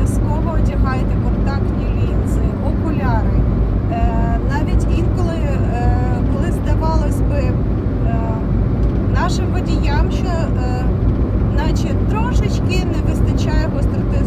обов'язково одягайте контактні лінзи, окуляри. Е, навіть інколи, е, коли здавалось би е, нашим водіям, що наче трошечки не вистачає гостроти